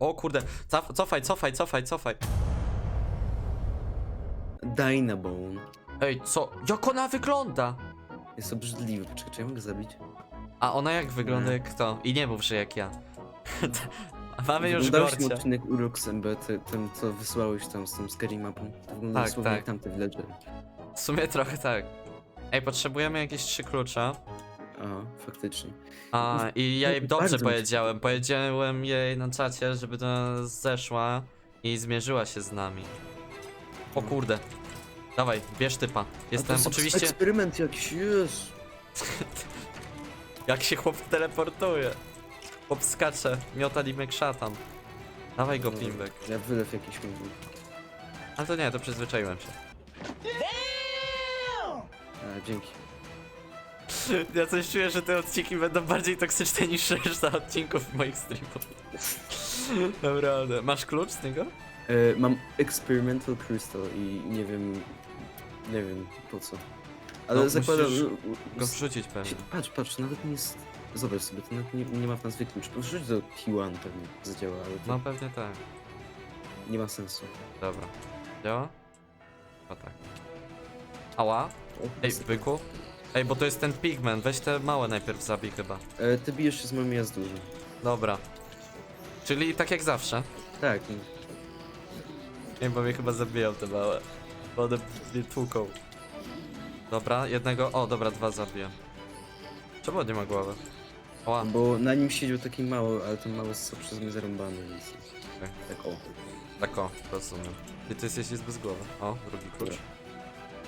O kurde, Caf cofaj, cofaj, cofaj, cofaj. Dynabone. Ej, co? Jak ona wygląda? Jest obrzydliwy. Poczekaj, czy ja mogę zabić? A ona jak wygląda jak kto? I nie mów, że jak ja. Mamy już Oglądałeś ten gorcie. odcinek Urux MB, ty- ten co wysłałeś tam z tą scary mapą? To wygląda Tak, dosłownie tak. jak tamte villager. W sumie trochę tak. Ej, potrzebujemy jakieś trzy klucze. A, faktycznie. A, i ja jej No, dobrze bardzo mi powiedziałem. Powiedziałem jej na czacie, żeby do nas zeszła i zmierzyła się z nami. O kurde. Dawaj, bierz typa. A to Jestem jest oczywiście... Eksperyment jakiś, jest. Jak się chłop teleportuje. Chłop skacze, miota limek szatan. Dawaj go, Pimbek. Ja wylew jakiś mógł. Ale to nie, to przyzwyczaiłem się. A, dzięki. Ja coś czuję, że te odcinki będą bardziej toksyczne niż reszta odcinków moich streamów. Naprawdę. Masz klucz z niego? E, mam Experimental Crystal i nie wiem... Nie wiem po co. Ale No, zakładam... musisz u- Go u- wrzucić pewnie. Patrz, patrz, nawet nie jest... Zobacz sobie, to nawet nie, nie ma w nazwie klucz. Wrzuć do T1 pewnie zadziała, ale to No pewnie tak. nie ma sensu. Dobra. Działa? O tak. Ała? Ej, byku? Ej, bo to jest ten pigment. Weź te małe najpierw zabij chyba. E, ty bijesz się z moim jazd dużym. Dobra. Czyli tak jak zawsze. Tak, nie. Nie, bo mnie chyba zabiją te małe. Bo one mnie tłuką. Dobra, jednego. O, dobra, dwa zabiję. Czemu on nie ma głowy? Ała. bo na nim siedział taki mały, ale ten mały jest przez mnie zarąbany, więc... Okej. Tak o. Tak o, rozumiem. Ty, ty jesteś jest bez głowy. O, drugi klucz.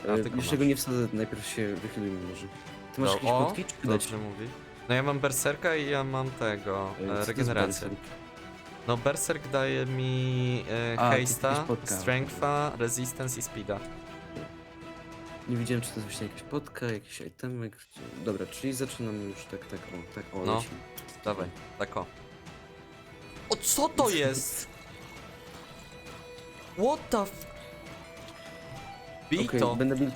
Tylko jeszcze masz. go nie wsadzę, najpierw się wychylujmy może. Ty masz No, jakieś o, potki, czy dać? Dobrze mówi. No ja mam berserka i ja mam tego, e, regenerację. No berserk daje mi e, A, ty haste'a, jakieś podka. strength'a, resistance i speeda. Nie widziałem, czy to jest właśnie jakaś potka, jakiś itemek. czy- Dobra, czyli zaczynamy już tak, tak, o, tak, o, No. lecimy. Dawaj, tak o. O co to jest? What the f... Bij Okej, to. będę bił...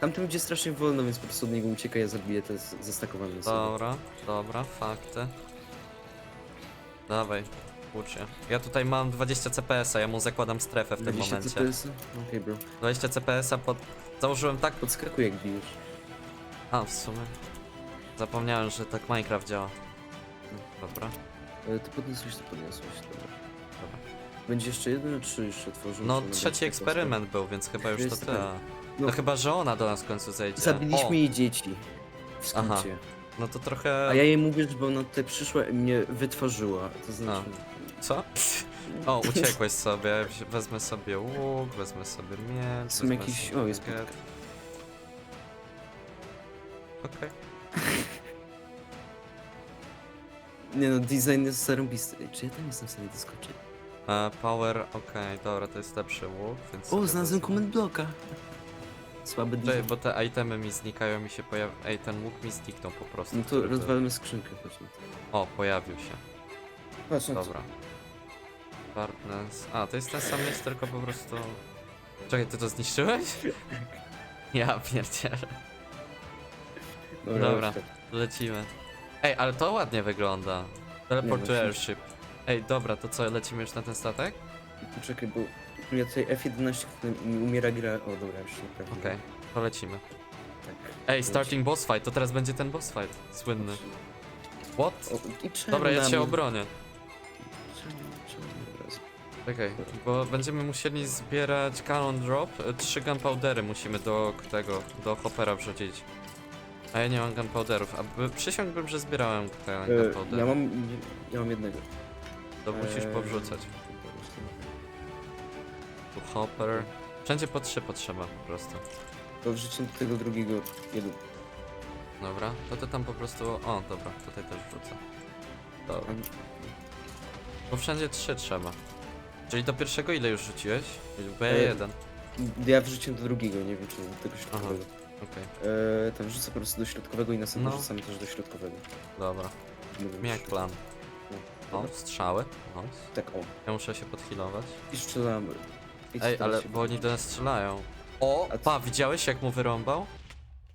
Tamten będzie strasznie wolno, więc po prostu od niego ucieka, ja zabiję te z- zestakowane sobie. Dobra, dobra, fakty. Dawaj, uczę. Ja tutaj mam 20 CPS-a, ja mu zakładam strefę w tym 20 momencie. CPS? Okej, bro. 20 CPS-a pod... Założyłem tak... Podskakuj jak bijesz. A, w sumie. Zapomniałem, że tak Minecraft działa. Dobra. Ty podniosłeś, to podniosłeś, dobra. Będzie jeszcze jeden, czy jeszcze otworzył? No, trzeci eksperyment był, więc chyba już to Jest tyle. tak. No No. chyba, że ona do nas w końcu zejdzie. Zabiliśmy jej dzieci. W Aha. skrócie. No to trochę... A ja jej mówię, żeby ona tutaj przyszła i mnie wytworzyła. To znaczy... Co? O, uciekłeś sobie. Wezmę sobie łuk, wezmę sobie miecz. Są wezmę jakieś- sobie o, jest bagiet. Okej. Nie no, design jest zarąbisty. Czy ja tam jestem w stanie doskoczyć? E, Power, okej, dobra, to jest lepszy łuk, więc... O, sobie znalazłem wezmę. comment bloka. Słaby Czekaj, design. bo te itemy mi znikają, mi się pojawia... Ej, ten łuk mi zniknął po prostu. No to który był. rozwalmy skrzynkę, to. O, pojawił się. Patrz na to. Dobra. Darkness. A, to jest ten sam miecz, tylko po prostu... Czekaj, ty to zniszczyłeś? Ja pierdzielę. Dobra. chodź. Lecimy. Ej, ale to ładnie wygląda. Teleport Nie, to właśnie. airship. Ej, dobra, to co, lecimy już na ten statek? Poczekaj, bo ja tutaj F11 który mi umiera gra. O dobra, już naprawdę. Okej, to lecimy. Tak. Ej, starting boss fight, to teraz będzie ten boss fight. Słynny. What? O, i czemu Dobra, ja na się mnie? obronię. Czemu, czemu od razu? Czekaj, bo będziemy musieli zbierać cannon drop. e, Trzy gunpowdery musimy do tego, do hoppera wrzucić. A ja nie mam gunpowderów, a by, przysiągłbym, że zbierałem te E, gunpowdery. ja mam. Ja mam jednego. To musisz Eee, powrzucać. Tu hopper. Wszędzie po trzy potrzeba po prostu. To wrzucę do tego drugiego jeden. Dobra, to to tam po prostu... O, dobra, tutaj też wrzucę. Dobra, bo wszędzie trzy trzeba. Czyli do pierwszego ile już rzuciłeś? Bo ja E, jeden. Ja wrzuciłem do drugiego, nie wiem czy do tego środkowego. Okej, Eee, tam wrzucę po prostu do środkowego i następnie No. wrzucamy też do środkowego. dobra. Jak czy- plan. No, O, strzały. Tak, o. Ja muszę się podhealować. I strzelamy. I Ej, ale się- bo oni do nas strzelają. O, A pa, widziałeś jak mu wyrąbał?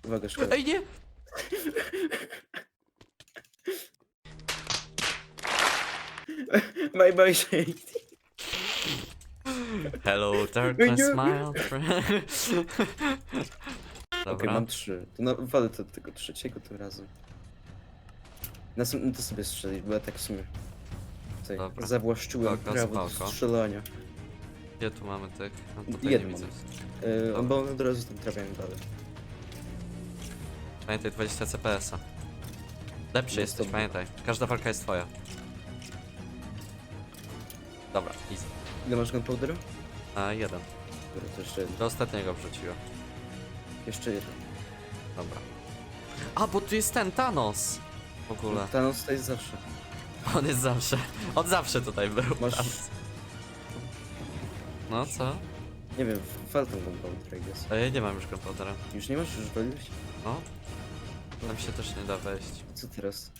Uwaga, szkoda. Ej, nie! Bye bye Shady. Hello, darkness, nie. my old friend. Okej, Dobra, mam trzy. To na, walę to tego trzeciego tym razem. Następny to sobie strzelić, bo ja tak w sumie tutaj Dobra. zawłaszczyłem Spoko, prawo do spoko. strzelania. gdzie tu mamy tych? No tutaj nie Jeden widzę. Yy, Dobra. bo one od razu tam trafiają dalej. Pamiętaj 20 CPS-a. Lepszy No, jesteś, dobra. pamiętaj. Każda walka jest twoja. Dobra, easy. Ile masz gunpowderu? A jeden. Dobra, to jeszcze jeden. Do ostatniego wrzuciłem. Jeszcze jeden. Dobra. A, bo tu jest ten Thanos! W ogóle. Thanos to jest zawsze. On jest zawsze. On zawsze tutaj był. Masz- Thanos. No co? Nie wiem, wal ten gunpowder, I guess. A ja nie mam już komputera. Już nie masz? Już waliłeś? No. Tam się też nie da wejść. Co teraz?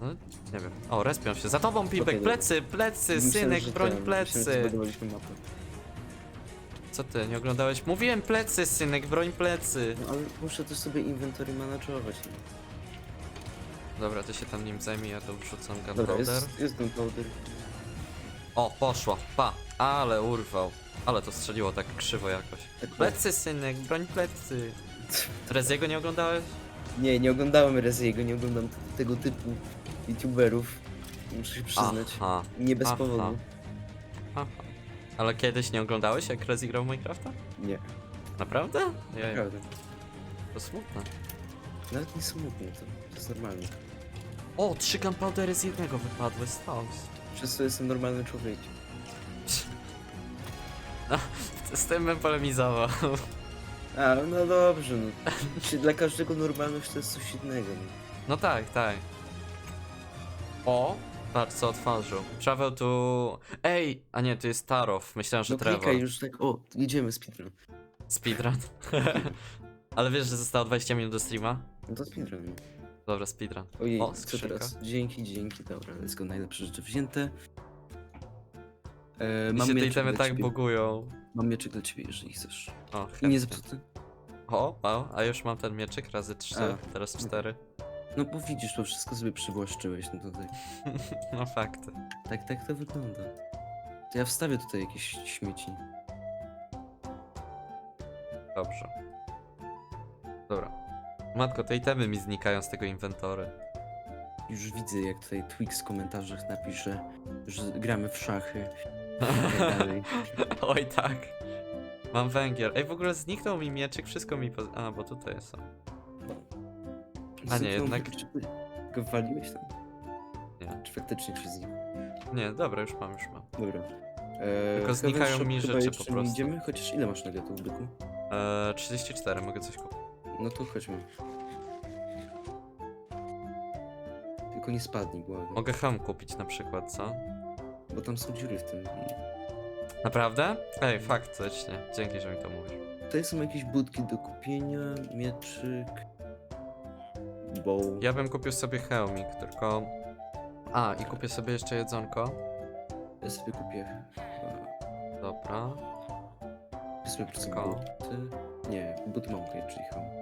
No, nie wiem. O, respią się. Za tobą, dobra. Plecy, plecy, synek, że broń ten- myślałem, że plecy! zbudowaliśmy mapę. Co ty, nie oglądałeś? Mówiłem plecy, synek, broń plecy! No ale muszę też sobie inventory managerować. No. Dobra, ty się tam nim zajmij, ja to wrzucam Dobra, gunpowder. jest, jest gunpowder. O, poszło, pa! Ale urwał. Ale to strzeliło tak krzywo jakoś. Tak, Plecy, synek, broń plecy! Reziego nie oglądałeś? Nie, nie oglądałem Reziego, nie oglądam t- tego typu youtuberów. Muszę się przyznać. Aha, Nie bez Aha. powodu. aha. Ale kiedyś nie oglądałeś, jak Rezi grał w Minecrafta? Nie, Naprawdę? Nie, naprawdę. to smutne. Nawet nie smutno, to, to jest normalne. O, trzy gunpowdery z jednego wypadły, stąd. Przez to jestem normalnym człowiekiem. Z tym bym polemizował. A, no dobrze, no. Czy Dla każdego normalność to jest coś innego. No. No tak, tak. O, patrz co otworzył. Travel to... Ej, a nie, to jest Tarow. Myślałem, że No Trevor. klikaj już tak, o, jedziemy speedrun. Speedrun. Ale wiesz, że zostało 20 minut do streama? No to speedrun. no. Dobra, speedrun. Ojej, O, co skrzynka. teraz? Dzięki, dzięki, dobra, let's go, najlepsze rzeczy wzięte. E, Mi mam się te mieczyk itemy dla tak ciebie. bugują. Mam mieczyk dla ciebie, jeżeli chcesz. O, I chętnie. nie zepsuty. O, a już mam ten mieczyk razy 3, A. teraz 4. No bo widzisz, to wszystko sobie przywłaszczyłeś, no tutaj. No fakty. Tak, tak to wygląda. To ja wstawię tutaj jakieś śmieci. Dobrze. Dobra. Matko, te itemy mi znikają z tego inwentory. Już widzę, jak tutaj Twix w komentarzach napisze, że gramy w szachy. i tak dalej. Oj tak. Mam węgiel. Ej, w ogóle zniknął mi mieczyk, wszystko mi poz... A, bo tutaj jest on. A nie, jednak- go waliłeś tam? Nie. Czy faktycznie ci zniknął? Nie, dobra, już mam, już mam. Dobra. Eee, Tylko znikają mi chyba rzeczy jeszcze po nie prostu. idziemy, chociaż ile masz negatów, byku? Eee, 34, mogę coś kupić. No to chodźmy. Tylko nie spadnij, błagam. Mogę ham kupić na przykład, co? Bo tam są dziury w tym. Naprawdę? Ej, faktycznie. Dzięki, że mi to mówisz. Tutaj są jakieś budki do kupienia, mieczyk, bow. Ja bym kupił sobie hełmik, tylko... A, i kupię sobie jeszcze jedzonko. Ja sobie kupię. Dobra. Kupię sobie po prostu Ko. buty. Nie, buty mam czyli home.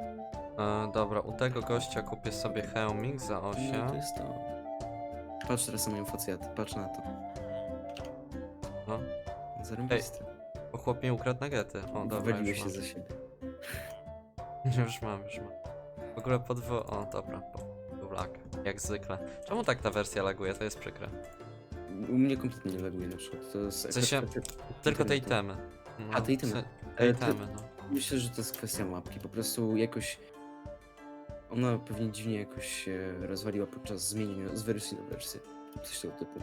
E, dobra, u tego gościa kupię sobie hełmik za 8. No to jest to. Patrz teraz na moją facjatę, patrz na to. No. Zarąbiste. O, chłop mi ukradł nagety. O, dobra, już się mam. za siebie. Już mam, już mam. W ogóle podwo... O, dobra. po- lag. Jak zwykle. Czemu tak ta wersja laguje? To jest przykre. U mnie kompletnie nie laguje na przykład. To jest W sensie, Tylko te internetu. itemy. No, A, te itemy. se- Te Ale to- itemy, no. Myślę, że to jest kwestia mapki. Po prostu jakoś. Ona pewnie dziwnie jakoś się rozwaliła podczas zmienienia z wersji na wersję. Coś tego typu.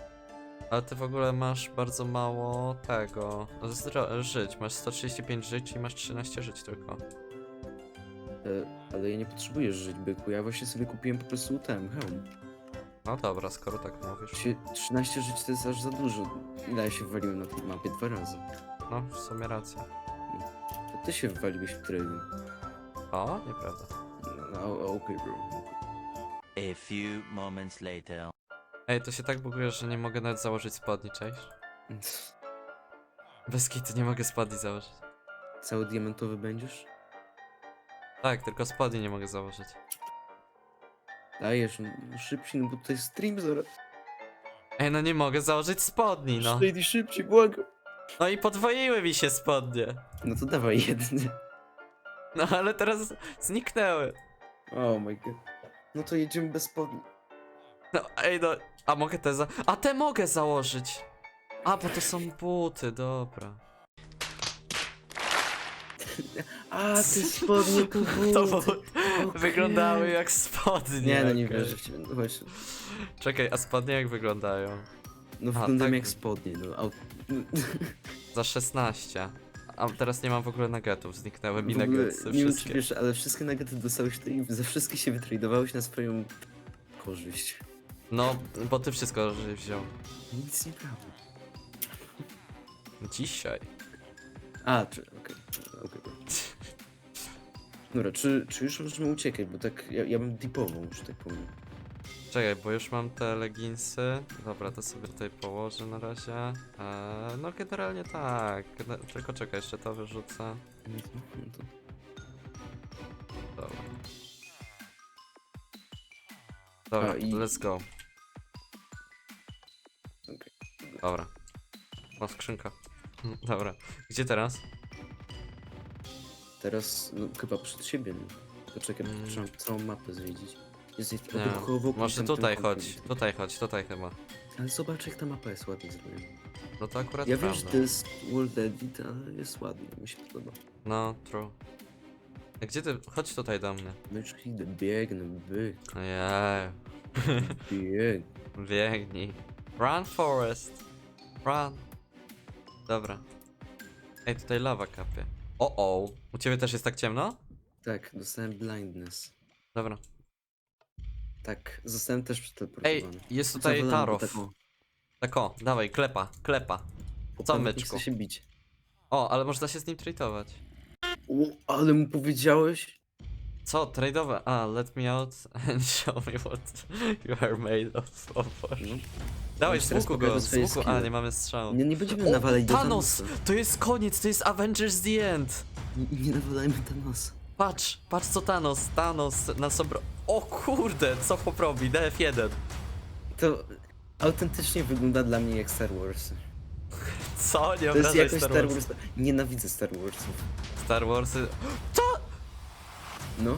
Ale ty w ogóle masz bardzo mało tego. Zdro- żyć. Masz 135 żyć i masz 13 żyć tylko. E, ale ja nie potrzebuję żyć byku. Ja właśnie sobie kupiłem po prostu ten hełm. No dobra, skoro tak mówisz. Się- 13 żyć to jest aż za dużo. Ile ja się wywaliłem na tej mapie? Dwa razy. No, w sumie racja. To ty się wywaliłeś w trading. O, nieprawda. No, okej, bro. A few moments later. Ej, to się tak buguje, że nie mogę nawet założyć spodni, cześć? Bez kitu nie mogę spodni założyć. Cały diamentowy będziesz? Tak, tylko spodni nie mogę założyć. Dajesz, no, szybciej, no bo to jest stream zaraz. Ej, no nie mogę założyć spodni, no. Shady szybciej, błagam. No i podwoiły mi się spodnie. No to dawaj jedny. No ale teraz zniknęły. Oh my god. No to jedziemy bez spodni. No, ej, no. A mogę te za... A te mogę założyć. A, bo to są buty, dobra. A, te spodnie to To wyglądały jak spodnie. Nie, no nie okej. wierzę w ciebie. No Chodź. Czekaj, a spodnie jak wyglądają? No A, wyglądam tak. jak spodnie, no. Za 16. A teraz nie mam w ogóle nuggetów, zniknęły mi ogóle, nuggetsy nie wiem czy wszystkie. wiesz, ale wszystkie nuggety dostałeś tutaj i za wszystkie się wytradowałeś na swoją korzyść. No, bo ty wszystko żeś wziął. Nic nieprawda. Dzisiaj. A, czy, okej, okej. Dobra, czy, czy już możemy uciekać, bo tak, ja, ja bym dipową, że tak powiem. Czekaj, bo już mam te leginsy. Dobra, to sobie tutaj położę na razie. Eee, no generalnie tak. Tylko czekaj, jeszcze to wyrzucę. Dobra. Dobra, A, i- let's go. Okej. Dobra. O, skrzynka. Mm, Dobra. Gdzie teraz? Teraz, no chyba przed siebie, no. Poczekaj, Mm. trzeba całą mapę zwiedzić. Jest Nie. obok Może tutaj ten chodź. Tutaj chodź, tutaj chyba. Ale zobacz jak ta mapa jest ładnie zrobiona. No to akurat Ja wiem, prawda. że to jest World Edit, ale jest ładnie, mi się podoba. No, true. A Gdzie ty? Chodź tutaj do mnie. No już idę, biegnę, byk, Ojej. bieg. Biegnij. Run, Forest. Run. Dobra. Ej, tutaj lawa kapie. O, o. U ciebie też jest tak ciemno? Tak, dostałem blindness. Dobra. Tak, zostałem też Ej, przeteleportowany. jest tutaj Zawalamy tarow. tak, o. Dawaj, klepa, klepa. Co, nie myczku? chce się bić. O, ale można się z nim tradeować. Ale mu powiedziałeś? Co, tradeowe? A, let me out and show me what you are made of. O Boże. No. Dawaj, teraz go, swoje. A, skille. nie mamy strzału. Nie, nie będziemy nawalać do Thanos! Thanosa. To jest koniec, to jest Avengers The End! Nie, nie nawalajmy Thanosa. Patrz, patrz co Thanos, Thanos nas obro... O kurde, co chłop robi, DF1. To autentycznie wygląda dla mnie jak Star Wars. Co? Nie To jest obrażaj jakoś Star Star Wars. Wars. Nienawidzę Star Warsów. Star Warsy... No.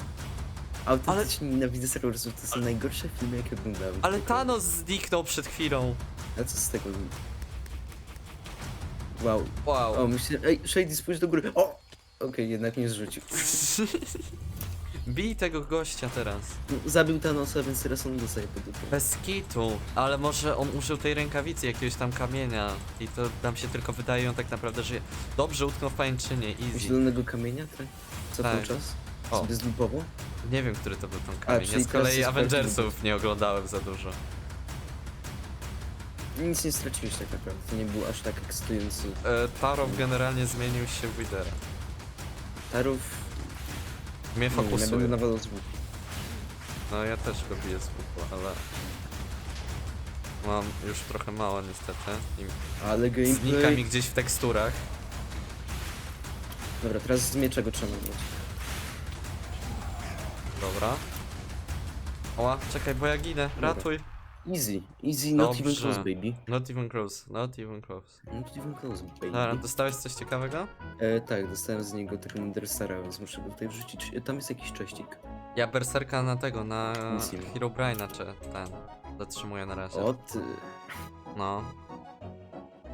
Autentycznie nienawidzę Star Warsów. To są najgorsze filmy, jakie oglądałem. Ale Thanos zniknął przed chwilą. A co z tego? Wow. Wow. O, myślę... Ej, Shady, spójrz do góry. O! Okej, jednak nie zrzucił. Bij tego gościa teraz. Zabił Thanosa, więc teraz on dostaje po dupie. Bez kitu. Ale może on użył tej rękawicy, jakiegoś tam kamienia. I to nam się tylko wydaje, on tak naprawdę żyje. Dobrze utknął w pajęczynie, easy. Zielonego kamienia, tak? Co Tak. ten czas? O. Sobie zlupowo? Nie wiem, który to był ten kamień. czyli Ja z teraz kolei jest Avengersów nie oglądałem za dużo. Nic nie straciłeś tak naprawdę. To nie był aż tak ekscytujący. E, generalnie zmienił się w Widera. Tarów... Mnie Nie ja będę fokusuje. nawalał z łuku. No ja też go biję z łuku, ale... Mam już trochę mało niestety. I Ale znika mi gameplay... gdzieś w teksturach. Dobra, teraz z miecza go trzeba nagrać. Dobra. Oła, czekaj, bo ja ginę. Dobra. Ratuj. Easy. Easy, not even Dobrze. close, baby. Not even close, not even close. Not even close, baby. Dobra, dostałeś coś ciekawego? E, tak, dostałem z niego tego Enderstara, więc muszę go tutaj wrzucić. E, Tam jest jakiś cześcik. Ja berserka na tego, na Nic nie ma. Czy ten. Zatrzymuję na razie. O ty. No.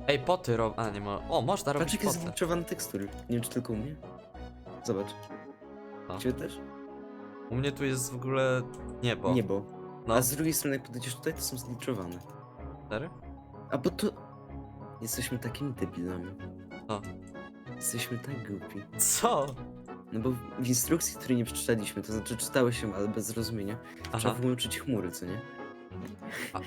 Ej, poty rob... A, nie ma... O, można robić jakie poty. zgliczowane tekstury. Nie wiem czy tylko u mnie. Zobacz. No. Ciebie też? U mnie tu jest w ogóle niebo. Niebo. No. A z drugiej strony jak podejdziesz tutaj, to są zgliczowane. Serio? A bo to... Jesteśmy takimi debilami. O. Jesteśmy tak głupi. Co? No bo w instrukcji, której nie przeczytaliśmy, to znaczy czytałeś ją, ale bez zrozumienia, trzeba Aha. wyłączyć chmury, co nie?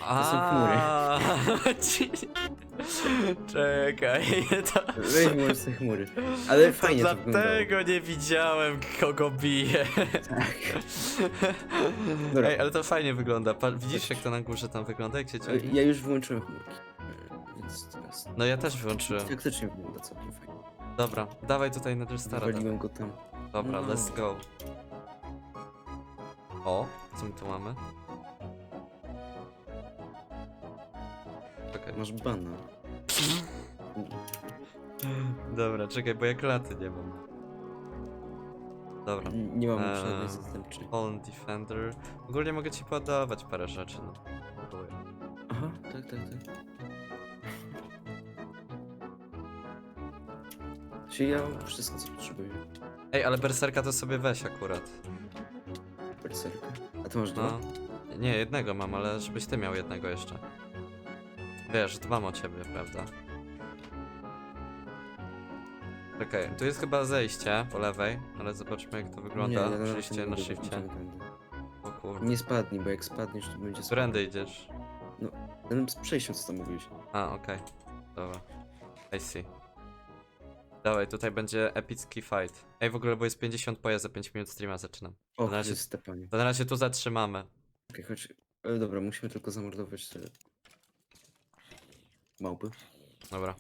A, są chmury. Czekaj, to... Weź wyłącz te chmury. Ale fajnie to. Dlatego nie widziałem, kogo bije. Tak. Dobra. Ej, ale to fajnie wygląda. Pa- Widzisz, jak to na górze tam wygląda, jak się ciągnie? Ja już wyłączyłem chmurki. Więc teraz... No ja też wyłączyłem. Faktycznie wygląda całkiem fajnie. Dobra, dawaj tutaj na Stara. Wywaliłem go tam. Dobra, No. let's go. O, co my tu mamy? Masz bana. Dobra, czekaj, bo ja klaty nie mam. Dobra. Nie mam Eee. żadnej zastępczej. Fallen Defender. Ogólnie mogę ci podawać parę rzeczy, no. Próbuję. Aha, tak, tak, tak. Czyli ja mam wszystko, co potrzebuję. Ej, ale berserka to sobie weź akurat. Berserka. A ty masz No. dwa? Nie, jednego mam, ale żebyś ty miał jednego jeszcze. Wiesz, dbam o ciebie, prawda? Okej, tu jest chyba zejście po lewej, ale zobaczmy jak to wygląda. ja na razie Oczywiście nie tędy. O kurde. Nie spadnij, bo jak spadniesz, to będzie Którędy idziesz? Ten z przejściem, co tam mówiłeś. A, okej. Dobra. I see. Dawaj, tutaj będzie epicki fight. Ej, w ogóle, bo jest 50 pojazd, za 5 minut streama zaczynam. O, Na razie- Chryste, panie. To na razie tu zatrzymamy. Okej, chodź. E, dobra, musimy tylko zamordować te... Małpy. Dobra.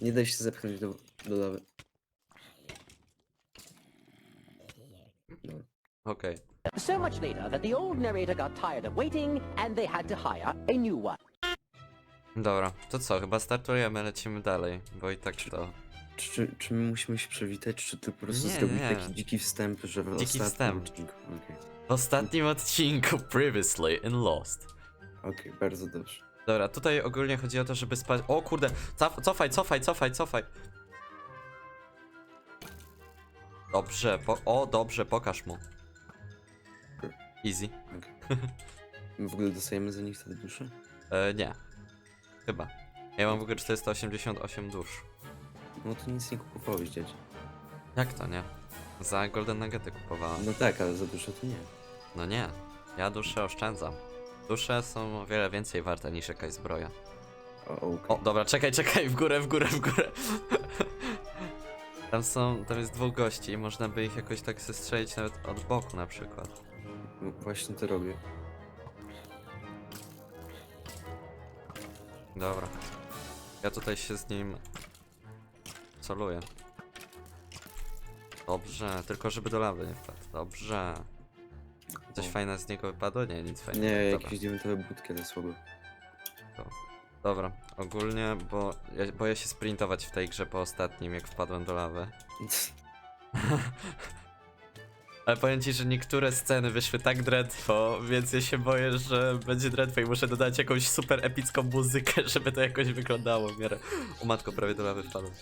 Nie daj się zepchnąć do, do lawy. Dobra. Okej. So much later that the old narrator got tired of waiting and they had to hire a new one. Dobra, to co, chyba startujemy, lecimy dalej, bo i tak to... Czy, czy, czy my musimy się przywitać, czy ty po prostu Nie, zrobić nie. taki dziki wstęp, że w Dziki ostatnim wstęp. odcinku... Okej, W ostatnim odcinku Previously in Lost. okej, bardzo dobrze. Dobra, tutaj ogólnie chodzi o to, żeby spać... O kurde, cof, cofaj, cofaj, cofaj, cofaj. Dobrze, po... o dobrze, pokaż mu. Easy. My w ogóle dostajemy za nich te dusze? E, nie. Chyba. Ja mam w ogóle 488 dusz. No to nic nie kupowałeś, dziać. Jak to nie? Za Golden Nuggety kupowałem. No tak, ale za dusze to nie. No nie, ja duszę oszczędzam. Dusze są o wiele więcej warte niż jakaś zbroja. O, okej. O, dobra, czekaj, czekaj, w górę, w górę, w górę. Tam są, tam jest dwóch gości i można by ich jakoś tak zestrzelić nawet od boku na przykład. No, właśnie to robię. Dobra. Ja tutaj się z nim soluję. Dobrze, tylko żeby do lawy nie wpadł. Dobrze. Coś O. fajne z niego wypadło? Nie, nic fajnego. Nie, Dobra. jakieś diamentowe budki, ale słabo. Dobra, ogólnie, bo ja boję się sprintować w tej grze po ostatnim, jak wpadłem do lawy. Ale powiem ci, że niektóre sceny wyszły tak drętwo, więc ja się boję, że będzie drętwo i muszę dodać jakąś super epicką muzykę, żeby to jakoś wyglądało w miarę. O matko, prawie do lawy wpadłem.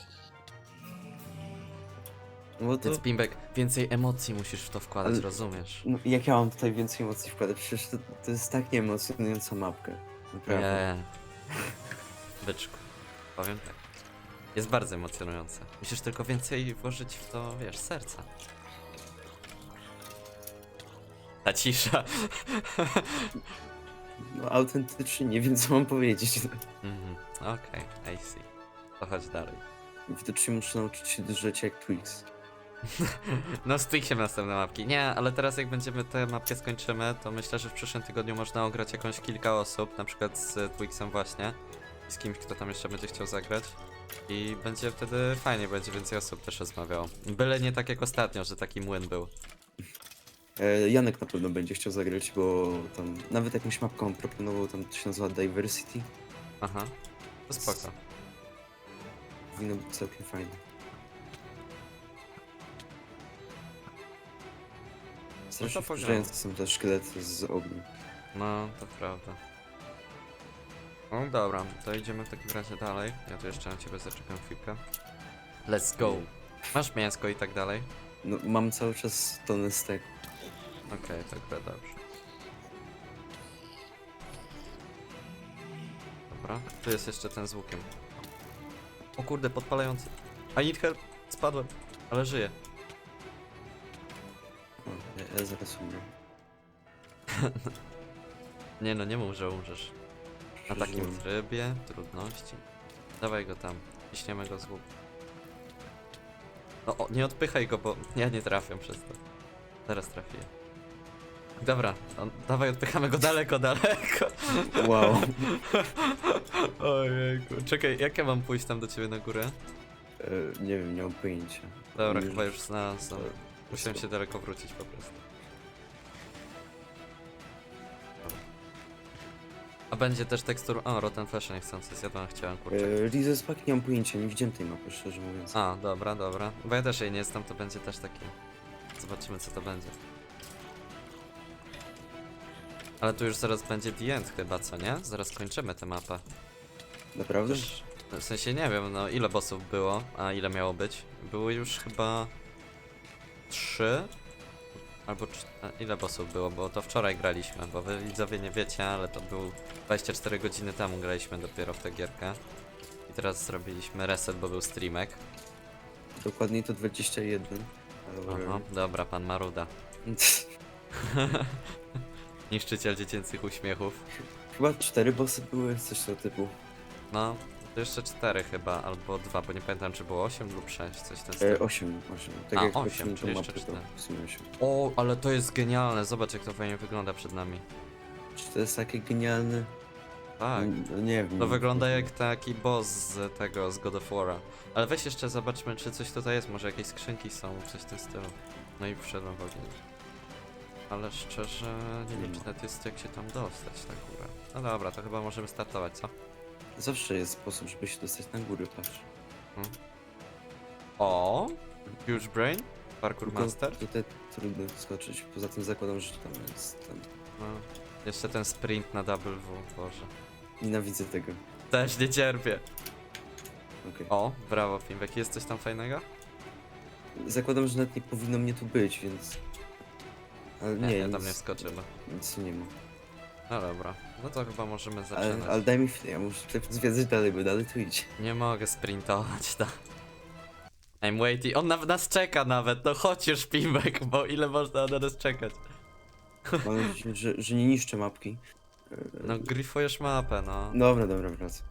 No to... Więc Pimbek, więcej emocji musisz w to wkładać, Ale- rozumiesz? No, jak ja mam tutaj więcej emocji wkładać? Przecież to, to jest tak nieemocjonująca mapka. Naprawdę. Nie. Byczku, powiem tak. Jest bardzo emocjonujące. Musisz tylko więcej włożyć w to, wiesz, serca. Ta cisza. No autentycznie nie wiem co mam powiedzieć. Mhm, okej, I see. To chodź dalej. Widocznie muszę nauczyć się držeć jak Twix. No z Twixiem następne mapki. Nie, ale teraz jak będziemy tę mapkę skończymy, to myślę, że w przyszłym tygodniu można ograć jakąś kilka osób, na przykład z Twixem właśnie. I z kimś, kto tam jeszcze będzie chciał zagrać. I będzie wtedy fajnie, będzie więcej osób też rozmawiało. Byle nie tak jak ostatnio, że taki młyn był. E, Janek na pewno będzie chciał zagrać, bo tam nawet jakąś mapką proponował, tam to się nazywa Diversity. Aha, to spoko. Powinno być całkiem fajne. Strasznie pogram. wkurzające są te szkielety z ognia. No, to prawda. No dobra, to idziemy w takim razie dalej. Ja tu jeszcze na ciebie zaczekam chwilkę. Let's go. Masz mięsko i tak dalej? No, mam cały czas tonę stek. Okej, tak dobra, dobrze. Dobra, tu jest jeszcze ten z łukiem. O kurde, podpalający. I need help. Spadłem, ale żyję. Zaraz umrę. Nie no, nie mów, że umrzesz. Na takim Przeżyłem. trybie, trudności. Dawaj go tam, ciśniemy go z łuku. No o, nie odpychaj go, bo ja nie trafiam przez to. Teraz trafię. Dobra, on, dawaj odpychamy go daleko, daleko. Wow. Ojejku. Czekaj, jak ja mam pójść tam do ciebie na górę? E, nie wiem, nie mam pojęcia. Dobra, Już- chyba już znalazłem. Musiałem się daleko wrócić po prostu. Dobra. A będzie też tekstur... O, Rotten Flash niechcący zjadłem, chciałem, kurczę. E, Pack nie mam pojęcia, nie widziałem tej mapy, szczerze mówiąc. A, dobra, dobra. Bo ja też jej nie jestem, to będzie też taki... Zobaczymy, co to będzie. Ale tu już zaraz będzie the end chyba, co nie? Zaraz kończymy tę mapę. Naprawdę? Już, w sensie nie wiem, no ile bossów było, a ile miało być. Było już chyba... Trzy? Albo ile bossów było, bo to wczoraj graliśmy, bo wy widzowie nie wiecie, ale to był 24 godziny temu graliśmy dopiero w tę gierkę. I teraz zrobiliśmy reset, bo był streamek. Dokładniej to 21. Ale... Aha, dobra, pan Maruda. Niszczyciel dziecięcych uśmiechów. Chyba cztery bossy były, coś tego typu. No, to jeszcze cztery chyba, albo dwa, bo nie pamiętam czy było 8 lub 6, coś ten styl. 8, 8. Tak A, jak osiem, czyli tą jeszcze mapę, to cztery. w sumie 8. O, ale to jest genialne, zobacz jak to fajnie wygląda przed nami. Czy to jest takie genialne? Tak. No, nie wiem. To wygląda jak taki boss z tego, z God of War'a. Ale weź jeszcze zobaczmy, czy coś tutaj jest, może jakieś skrzynki są, coś w tym stylu. No i wszedłem w ogień. Ale szczerze, nie wiem, czy nawet jest jak się tam dostać na górę. No dobra, to chyba możemy startować, co? Zawsze jest sposób, żeby się dostać na górę, patrz. O, Huge Brain, Parkour Tylko Master. Tutaj trudno skoczyć, poza tym zakładam, że tam jest ten... No. Jeszcze ten sprint na W, boże. Nienawidzę tego. Też nie cierpię. Okej. O, brawo Pimbek, jest coś tam fajnego? Zakładam, że nawet nie powinno mnie tu być, więc... Ale Nie, nie, ja nic, tam nie wskoczymy. nic nie ma. No dobra, no to chyba możemy Ale, zaczynać. ale daj mi chwilę, ja muszę tutaj zwiedzać dalej, bo dalej tu idzie. Nie mogę sprintować, tak. I'm waiting. On na nas czeka nawet. No chodź już, Pimbek, bo ile można na nas czekać? Mam nadzieję, że, że nie niszczę mapki. No gryfujesz mapę, no. Dobra, dobra, wracam.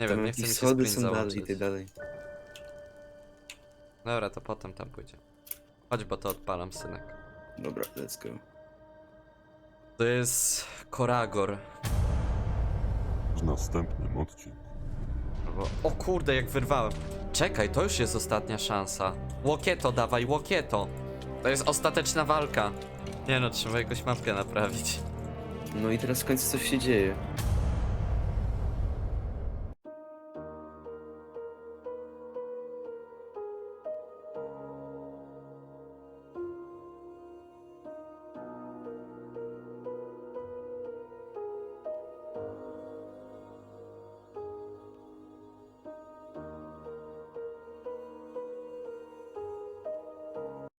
Nie Tam wiem, nie chce mi jakieś się schody sprint są dalej i załączyć. tak dalej. Dobra, to potem tam pójdzie. Chodź, bo to odpalam, synek. Dobra, let's go. To jest Koragor. w następnym odcinku. Albo... O kurde, jak wyrwałem. Czekaj, to już jest ostatnia szansa. Łokieto, dawaj, łokieto. To jest ostateczna walka. Nie no, trzeba jakoś mapkę naprawić. No i teraz w końcu coś się dzieje.